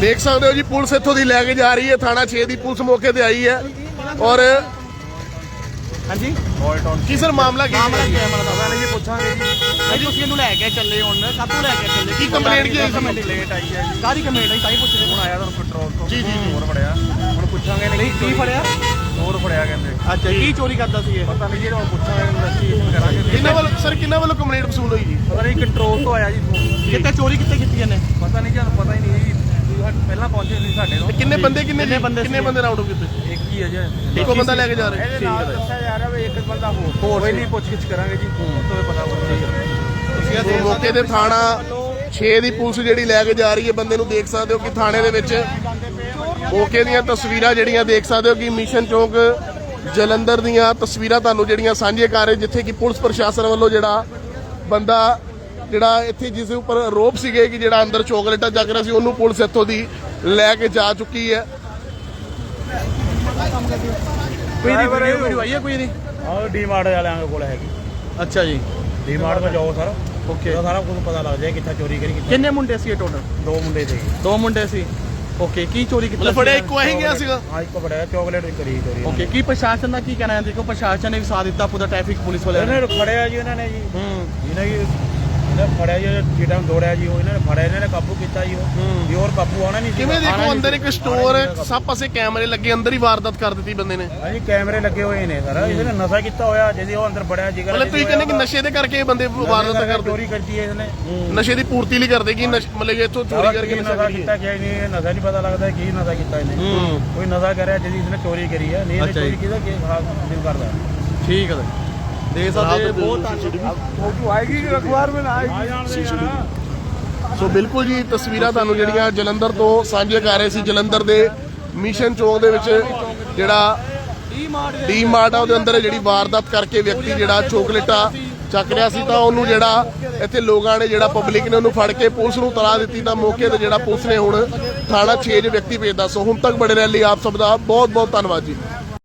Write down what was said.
ਦੇਖ ਸਕਦੇ ਹੋ ਜੀ ਪੁਲਿਸ ਇੱਥੋਂ ਦੀ ਲੈ ਕੇ ਜਾ ਰਹੀ ਹੈ ਥਾਣਾ 6 ਦੀ ਪੁਲਿਸ ਮੌਕੇ ਤੇ ਆਈ ਹੈ। ਔਰ ਹਾਂਜੀ? ਕੀ ਸਰ ਮਾਮਲਾ ਕੀ ਮਾਮਲਾ ਕੀ ਹੈ? ਹੈ ਮੈਨੂੰ ਦੱਸੋ ਇਹ ਪੁੱਛਾਂਗੇ ਜੀ। ਤੁਸੀਂ ਇਹਨੂੰ ਲੈ ਕੇ ਚੱਲੇ ਹੁਣ ਕਾਹਤੋਂ ਲੈ ਕੇ ਚੱਲੇ? ਕੀ complaint ਕੀ ਹੋਈ ਸੀ? ਲੇਟ ਆਈ ਹੈ ਜੀ। ਕਾਹਦੀ ਕੰਪਲੇਂਟ ਹੈ ਤਾਂ ਹੀ ਪੁੱਛ ਰਹੇ ਹੁਣ ਆਇਆ ਤੁਹਾਨੂੰ ਪੈਟਰੋਲ ਤੋਂ। ਜੀ, ਜੀ। ਹੋਰ ਫੜਿਆ। ਹੁਣ ਪੁੱਛਾਂਗੇ ਨਹੀਂ ਕੀ ਫੜਿਆ? ਹੋਰ ਫੜਿਆ ਕਹਿੰਦੇ। ਅੱਛਾ ਕੀ ਚੋਰੀ ਕਰਦਾ ਸੀ ਇਹ? ਪਤਾ ਨਹੀਂ ਜੀ ਹੁਣ ਪੁੱਛਾਂਗੇ ਇਨਵੈਸਟੀਗੇਸ਼ਨ ਕਰਾਂਗੇ। ਕਿੰਨਾ ਵੱਲੋਂ ਸਰ ਕਿੰਨਾ ਵੱਲੋਂ ਕੰਪਲੇਂਟ ਵਸੂਲ ਹੋਈ ਜੀ? ਪਤਾ ਨਹੀਂ ਕੰਟਰੋਲ ਤੋਂ ਆਇਆ ਜੀ ਫੋਨ ਕਿੱਥੇ ਚੋਰੀ ਕਿੱਥੇ ਕੀਤੀ ਇਹਨੇ? ਪਤਾ ਨਹੀਂ ਜੀ ਪਤਾ ਹੀ ਨਹੀਂ ਜੀ। ਸਾਡੇ- ਪਹਿਲਾਂ ਪਹੁੰਚੇ ਨਹੀਂ ਸਾਡੇ ਤੋਂ। ਕਿੰਨੇ ਬੰਦੇ ਕਿੰਨੇ ਕਿੰਨੇ ਬੰਦੇ ਕਿੰਨੇ? ਬੰਦੇ ਰਾਉਂਡ ਕੀਤੇ ਇੱਕ ਹੀ ਹੈ ਜੀ। ਇੱਕੋ ਬੰਦਾ ਲੈ ਕੇ ਜਾ ਰਹੇ। ਇਹਦੇ ਨਾਲ ਦੱਸਿਆ ਜਾ ਰਿਹਾ ਵੀ ਇੱਕ ਬੰਦਾ ਹੋਰ। ਕੋਈ ਨਹੀਂ ਪੁੱਛ-ਗਿੱਛ ਕਰਾਂਗੇ ਜੀ ਤੋਂ ਪਤਾ ਹੋਊਗਾ। ਸੋ ਮੌਕੇ ਤੇ ਥਾਣਾ 6 ਦੀ ਪੁਲਿਸ ਜਿਹੜੀ ਲੈ ਕੇ ਜਾ ਰਹੀ ਹੈ ਬੰਦੇ ਨੂੰ ਦੇਖ ਸਕਦੇ ਹੋ ਕਿ ਥਾਣੇ ਦੇ ਵਿੱਚ ਮੌਕੇ ਦੀਆਂ ਤਸਵੀਰਾਂ ਜਿਹੜੀਆਂ ਦੇਖ ਸਕਦੇ ਹੋ ਕਿ ਮਿਸ਼ਨ ਚੌਕ ਜਲੰਧਰ ਦੀਆਂ ਤਸਵੀਰਾਂ ਤੁਹਾਨੂੰ ਜਿਹੜੀਆਂ ਸਾਂਝੇ ਕਰ ਰਹੇ ਜਿੱਥੇ ਕਿ ਪੁਲਿਸ ਪ੍ਰਸ਼ਾਸਨ ਵੱਲੋਂ ਜਿਹੜਾ ਬੰਦਾ ਜਿਹੜਾ ਇੱਥੇ ਜਿਸ ਦੇ ਉੱਪਰ ਆਰੋਪ ਸੀਗੇ ਕਿ ਜਿਹੜਾ ਅੰਦਰ ਚੋਕਲੇਟਾਂ ਚੱਕ ਰਿਹਾ ਸੀ ਉਹਨੂੰ ਪੁਲਿਸ ਇੱਥੋਂ ਦੀ ਲੈ ਕੇ ਜਾ ਚੁੱਕੀ ਹੈ। ਕੋਈ ਦੀ ਵੀਡੀਓ ਵੀਡੀਓ ਆਈ ਹੈ ਕੋਈ ਦੀ ਆਹ ਡੀਮਾਰਟ ਵਾਲਿਆਂ ਕੋਲ ਹੈਗੀ। ਅੱਛਾ ਜੀ। ਡੀਮਾਰਟ ਵਿੱਚ ਜਾਓ ਸਰ। ਓਕੇ ਸਾਰਾ ਕੁਝ ਪਤਾ ਲੱਗ ਜਾਏ ਕਿੱਥੇ ਚੋਰੀ ਕਰੀ ਕਿੱਥੇ ਕਿੰਨੇ ਮੁੰਡੇ ਸੀ ਇਹ ਟੋਟਲ ਦੋ ਮੁੰਡੇ ਸੀ। ਦੋ ਮੁੰਡੇ ਸੀ। ਓਕੇ ਕੀ ਚੋਰੀ ਕੀਤਾ ਫੜਿਆ ਇੱਕੋ ਹੀ ਗਿਆ ਸੀਗਾ? ਹਾਂ ਇੱਕ ਬੜਾ ਚਾਕਲੇਟ ਵੀ ਕਰੀ ਚੋਰੀ? ਓਕੇ ਕੀ ਪ੍ਰਸ਼ਾਸਨ ਦਾ ਕੀ ਕਹਿਣਾ ਹੈ? ਦੇਖੋ ਪ੍ਰਸ਼ਾਸਨ ਨੇ ਵੀ ਸਾਥ ਦਿੱਤਾ ਪੂਰਾ ਟ੍ਰੈਫਿਕ ਪੁਲਿਸ ਵਾਲਿਆਂ ਨੇ। ਫੜਿਆ ਜੀ ਇਹਨਾਂ ਨੇ ਜੀ। ਹੂੰ। ਇਹਨਾਂ ਕੀ ਇਹਨਾਂ ਫੜਿਆ ਜੀ ਜਿਹੜਾ ਦੌੜਿਆ ਜੀ ਉਹ ਇਹਨਾਂ ਨੇ ਫੜਿਆ ਇਹਨਾਂ ਨੇ ਕਾਬੂ ਕੀਤਾ ਜੀ ਉਹ। ਹੋਰ ਕਾਬੂ ਆਉਣਾ ਨਹੀਂ ਸੀ ਕਿਵੇਂ ਦੇਖੋ ਅੰਦਰ। ਇੱਕ ਸਟੋਰ ਸਭ ਪਾਸੇ ਕੈਮਰੇ ਲੱਗੇ ਅੰਦਰ ਹੀ ਵਾਰਦਾਤ ਕਰ ਦਿੱਤੀ ਬੰਦੇ ਨੇ। ਹਾਂਜੀ ਕੈਮਰੇ ਲੱਗੇ ਹੋਏ ਨੇ ਸਰ। ਇਹਨੇ ਨਸ਼ਾ ਕੀਤਾ ਹੋਇਆ ਜਿਹਦੇ ਉਹ ਅੰਦਰ ਬੜਿਆ ਜਿਗਰ ਮਤਲਬ ਤੁਸੀਂ ਕਹਿੰਦੇ ਕਿ ਨਸ਼ੇ ਦੇ ਕਰਕੇ ਇਹ ਬੰਦੇ ਵਾਰਦਾਤ ਕਰਦੇ। ਚੋਰੀ ਕਰਦੀ ਹੈ ਇਸਨੇ ਨਸ਼ੇ ਦੀ ਪੂਰਤੀ ਲਈ ਕਰਦੇ ਕਿ ਮਤਲਬ ਇੱਥੋਂ ਚੋਰੀ ਕਰਕੇ ਨਸ਼ਾ ਕੀਤਾ ਕਿ ਨਹੀਂ ਇਹ ਨਸ਼ਾ ਨਹੀਂ ਪਤਾ ਲੱਗਦਾ ਕੀ ਨਸ਼ਾ ਕੀਤਾ ਇਹਨੇ। ਕੋਈ ਨਸ਼ਾ ਕਰਿਆ ਜਿਹਦੀ ਇਸਨੇ ਚੋਰੀ ਕਰੀ ਹੈ ਨਹੀਂ ਇਹਨੇ। ਚੋਰੀ ਕੀਤਾ ਕਿ ਕਰਦਾ। ਠੀਕ ਹੈ ਦੇ ਸਕਦੇ ਬਹੁਤ ਫੋਟੋ ਆਏਗੀ ਕਿ ਅਖਬਾਰ ਵਿੱਚ ਆਏਗੀ। ਸੋ ਬਿਲਕੁਲ ਜੀ ਤਸਵੀਰਾਂ ਤੁਹਾਨੂੰ ਜਿਹੜੀਆਂ ਜਲੰਧਰ ਤੋਂ ਸਾਂਝੇ ਕਰ ਰਹੇ ਸੀ ਜਲੰਧਰ ਦੇ ਮਿਸ਼ਨ ਚੌਕ ਦੇ ਵਿੱਚ ਜਿਹੜਾ ਡੀ ਮਾਰਟ ਆ ਉਹਦੇ ਅੰਦਰ ਜਿਹੜੀ ਵਾਰਦਾਤ ਕਰਕੇ ਵਿਅਕਤੀ ਜਿਹੜਾ ਚੋਕਲੇਟਾਂ ਚੱਕ ਰਿਹਾ ਸੀ ਤਾਂ ਉਹਨੂੰ ਜਿਹੜਾ ਇੱਥੇ ਲੋਕਾਂ ਨੇ ਜਿਹੜਾ ਪਬਲਿਕ ਨੇ ਉਹਨੂੰ ਫੜ ਕੇ ਪੁਲਿਸ ਨੂੰ ਤਲਾ ਦਿੱਤੀ ਤਾਂ ਮੌਕੇ ਤੇ ਜਿਹੜਾ ਪੁਲਿਸ ਨੇ ਹੁਣ ਥਾਣਾ 6 ਦੇ ਵਿਅਕਤੀ ਭੇਜਦਾ। ਸੋ ਹੁਣ ਤੱਕ ਬੜੇ ਰਹਿਣ ਲਈ ਆਪ ਸਭ ਦਾ ਬਹੁਤ ਬਹੁਤ ਧੰਨਵਾਦ ਜੀ।